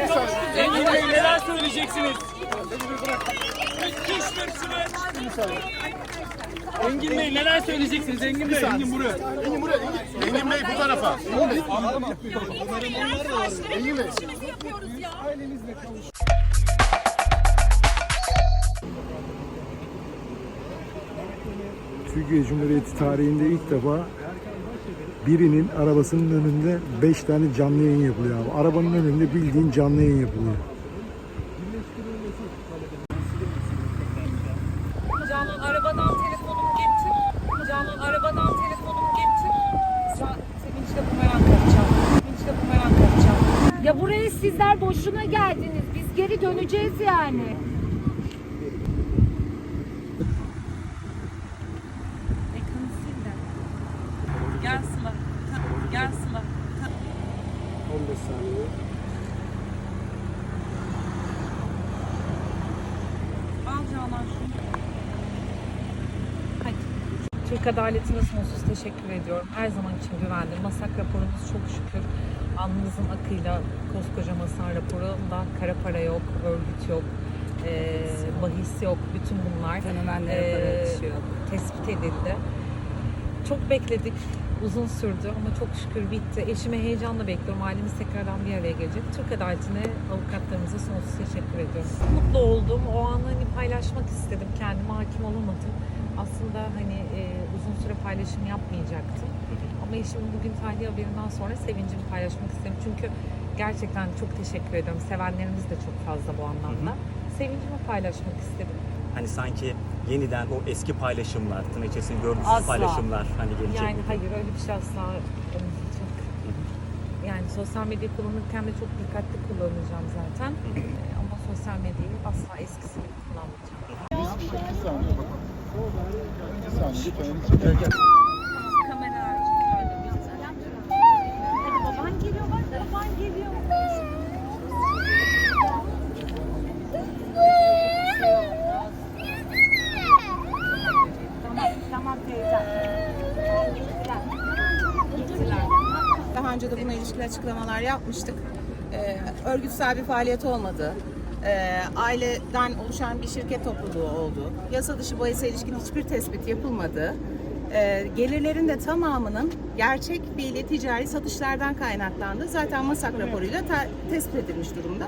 Engin Bey neler söyleyeceksiniz? Müthiş bir süreç. Engin Bey neler söyleyeceksiniz? Engin Bey. Engin buraya. Engin buraya. Engin, Engin Bey bu tarafa. Engin Bey. Engin Bey. Türkiye Cumhuriyeti tarihinde ilk defa birinin arabasının önünde 5 tane canlı yayın yapılıyor abi. Arabanın önünde bildiğin canlı yayın yapılıyor. Canan arabadan telefonumu getir. Canan arabadan telefonumu getir. Sa- Sevinçle bumerang yapacağım. Sevinçle bumerang yapacağım. Ya buraya sizler boşuna geldiniz. Biz geri döneceğiz yani. Türk Adaletine sonsuz teşekkür ediyorum. Her zaman için güvendim. Masak raporumuz çok şükür alnımızın akıyla koskoca masak raporunda kara para yok, örgüt yok, eee bahis yok. Bütün bunlar eee, tespit edildi. Çok bekledik. Uzun sürdü ama çok şükür bitti. Eşime heyecanla bekliyorum. Ailemiz tekrardan bir araya gelecek. Türk Adaletine avukatlarımıza sonsuz teşekkür ediyorum. Mutlu oldum. O an hani paylaşmak istedim. Kendime hakim olamadım. Aslında hani e, uzun süre paylaşım yapmayacaktım. Ama eşimin bugün tahliye haberinden sonra sevincimi paylaşmak istedim. Çünkü gerçekten çok teşekkür ediyorum. Sevenlerimiz de çok fazla bu anlamda. Sevincimi paylaşmak istedim. Hani sanki yeniden o eski paylaşımlar, tırnak içerisinde görüntüsüz Asla. paylaşımlar hani gelecek. Yani mi? hayır öyle bir şey asla olmayacak. Yani sosyal medya kullanırken de çok dikkatli kullanacağım zaten. Ee, Ama sosyal medyayı asla eskisi gibi kullanmayacağım. Bir saniye bakın. Bir saniye. Lütfen. Gel gel. Kamera Hadi baban geliyor bak baban geliyor. Tamam tamam teyzem. Gittiler. Gittiler. Daha önce de buna ilişkin açıklamalar yapmıştık. Ee, örgütsel bir faaliyet olmadı. Ee, aileden oluşan bir şirket topluluğu oldu. Yasa dışı bahise ilişkin hiçbir tespit yapılmadı. Ee, gelirlerin de tamamının gerçek fiili ticari satışlardan kaynaklandı. Zaten masak raporuyla tespit edilmiş durumda.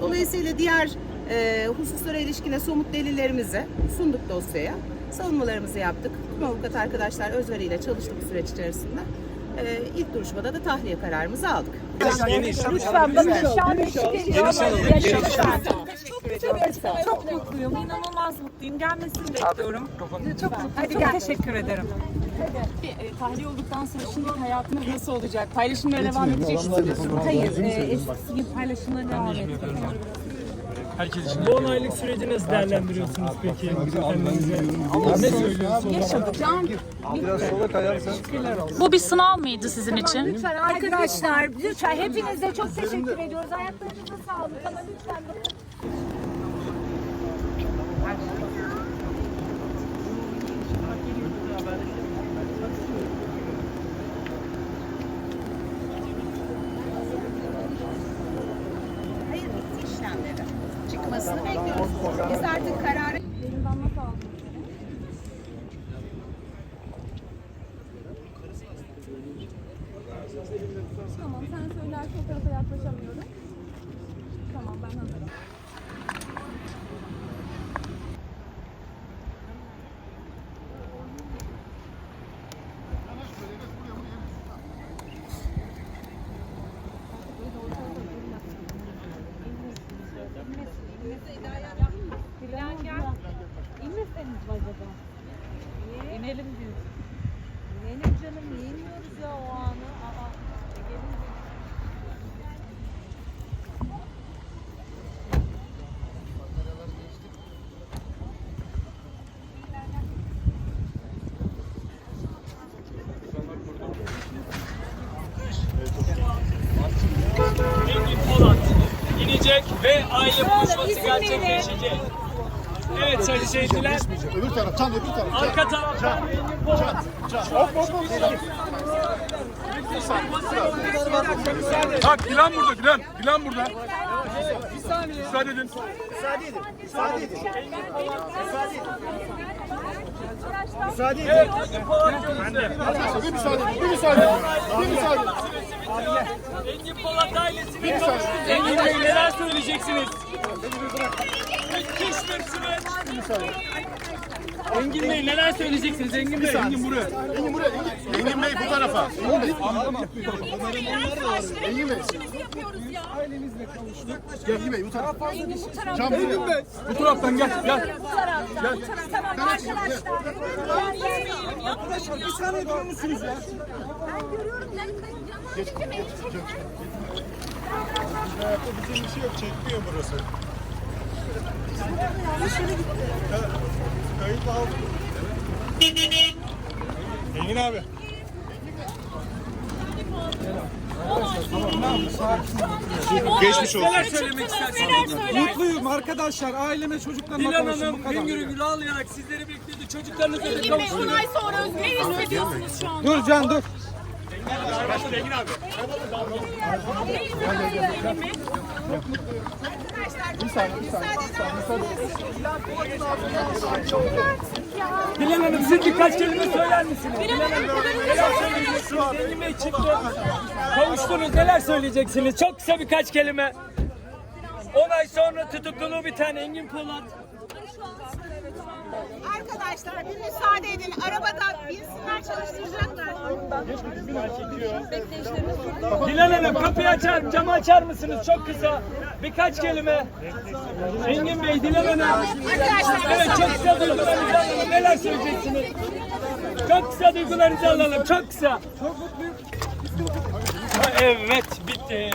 Dolayısıyla diğer e, hususlara ilişkin de somut delillerimizi sunduk dosyaya. Savunmalarımızı yaptık. Tüm avukat arkadaşlar özveriyle çalıştık süreç içerisinde. Ee, ilk duruşmada da tahliye kararımızı aldık. Lütfen bakın şu an eşlik ediyor. Çok mutluyum, inanılmaz mutluyum. Gelmesini bekliyorum. Çok mutluyum, çok teşekkür ederim. tahliye olduktan sonra şimdiki hayatınız nasıl olacak? Paylaşımlara devam edecek misiniz? Hayır, e, eskisi gibi paylaşımlara devam etmiyorum. Herkes için. Bu 10 aylık süreci nasıl değerlendiriyorsunuz peki? Kendinize. Ne söylüyorsunuz? Bu bir sınav mıydı sizin için? Lütfen arkadaşlar lütfen hepinize çok teşekkür ediyoruz. Ayaklarınıza sağlık ama lütfen bakın. Tamam sen söylersen o tarafa yaklaşamıyorum. Tamam ben hazırım. İnelim diyoruz. Benim canım yiyemiyoruz ya o anı. Aa, gelin Engin Polat inecek ve aile buluşması gerçekleşecek. Evet sayın seyirciler. Öbür taraf. Can öbür taraf. Can. Arka taraftan Engin Polat. Hop hop hop. Bak Dilan burada Dilan. Dilan burada. Müsaade edin. Bir müsaade edin. Bir müsaade edin. Bir müsaade edin. Engin Polat ailesine kavuştuk. Engin Bey neler söyleyeceksiniz? Müthiş bir süreç. Engin Bey neler söyleyeceksiniz Engin Bey? Engin buraya. Engin buraya. Engin, Engin. Engin Bey. Engin Bey. Gel Engin Bey bu tarafa. Can Engin Bey. Bu taraftan gel. Gel. Tamam arkadaşlar. Arkadaşlar bir saniye durur musunuz ya? Ben görüyorum beni çekin. Bizim bir şey yok. Çekmiyor burası. Kayıt aldım. Engin abi. Geçmiş olsun. Neler söylemek istersiniz? Mutluyum arkadaşlar. Aileme çocuklarıma Dilan kavuştum. Hanım Bu kadar. hüngür hüngür ağlayarak sizleri bekledi. Çocuklarınızla da Engin Bey kavuştunuz. 10 ay sonra özgür hissediyorsunuz şu an. Dur Can dur. Engin abi. Dilan Hanım siz birkaç kelime söyler misiniz? Dilan Hanım neler söyleyeceksiniz? Engin Bey çıktı. Kavuştunuz neler söyleyeceksiniz? Çok kısa birkaç kelime. 10 ay sonra tutukluluğu biten Engin Polat. Arkadaşlar bir müsaade edin. Arabada binsinler çalıştıracaklar. Dilan Hanım kapıyı açar, camı açar mısınız? Çok kısa. Birkaç kelime. Engin Bey, Dilan Hanım. Evet çok kısa duygularınızı alalım. Neler söyleyeceksiniz? Çok kısa duygularınızı alalım. Çok kısa. Çok mutluyum. Evet bitti.